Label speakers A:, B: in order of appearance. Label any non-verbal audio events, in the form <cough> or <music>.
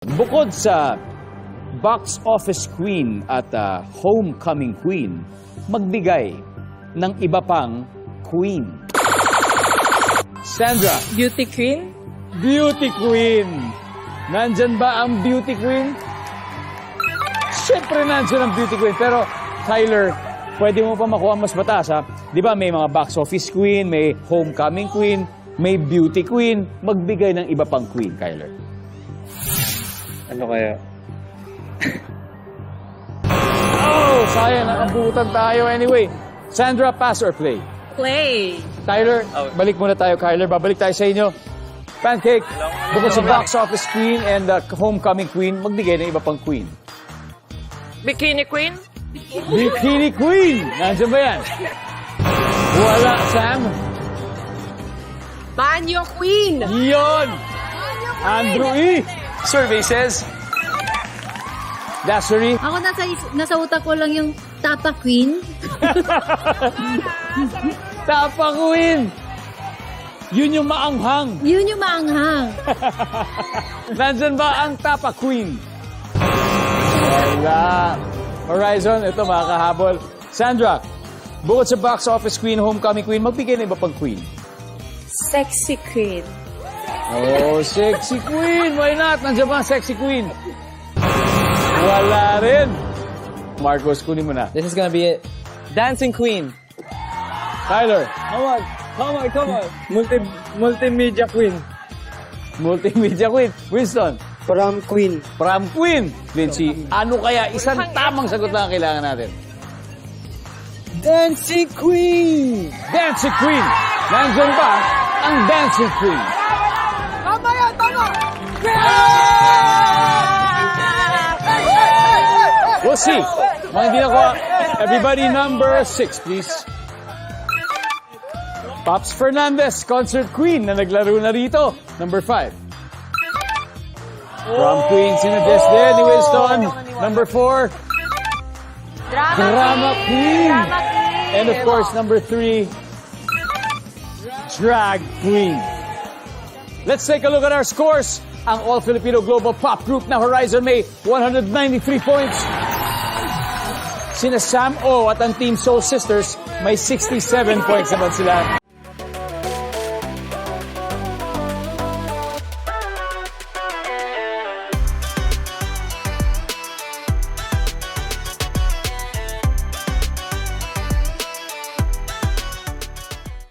A: Bukod sa box office queen at ah, homecoming queen, magbigay ng iba pang queen. Sandra,
B: Beauty queen?
A: beauty queen. Nandyan ba ang beauty queen? Siyempre nandyan ang beauty queen. Pero, Tyler, pwede mo pa makuha mas mataas, ha? Di ba may mga box office queen, may homecoming queen, may beauty queen. Magbigay ng iba pang queen, Kyler.
C: Ano kaya?
A: Oh, sayang. Nakabutan tayo anyway. Sandra, pass or play?
B: Play.
A: Tyler, balik muna tayo, Kyler. Babalik tayo sa inyo. Pancake, bukod sa box office queen and the homecoming queen, magbigay ng iba pang queen.
B: Bikini queen?
A: Bikini Queen! Nandiyan ba yan? Wala, Sam.
B: Banyo queen!
A: Yon! Andrew E.
C: Survey says,
A: Dassery.
D: Ako nasa, nasa utak ko lang yung Tapa Queen. <laughs>
A: Tapa Queen! Yun yung maanghang.
D: Yun yung maanghang. <laughs>
A: Nandyan ba ang Tapa Queen? Wala. Horizon, ito makakahabol. Sandra, bukod sa box office queen, homecoming queen, magbigay ng iba pang queen.
B: Sexy queen.
A: Oh, sexy queen! Why not? Nandiyan ba ang sexy queen? Wala rin. Marcos, kunin mo na.
C: this is gonna be it. Dancing Queen.
A: Tyler,
C: Come on, come on, come on. Multi, multimedia Queen.
A: multimedia queen. Winston,
E: Prom Queen.
A: prom queen. Vinci, ano kaya isang tamang sagot lang ang kailangan natin?
E: Dancing Queen!
A: Dancing queen! Nandiyan ba ang dancing queen? We'll see. Mga hindi nakuha. Everybody number six, please. Pops Fernandez, concert queen na naglaro na rito. Number five. Prom queen, sinuggest din ni Winston. Number four. Drama queen. And of course, number three. Drag queen. Let's take a look at our scores. Ang All-Filipino Global Pop Group na Horizon may 193 points. Sina Sam O at ang Team Soul Sisters may 67 points naman sila.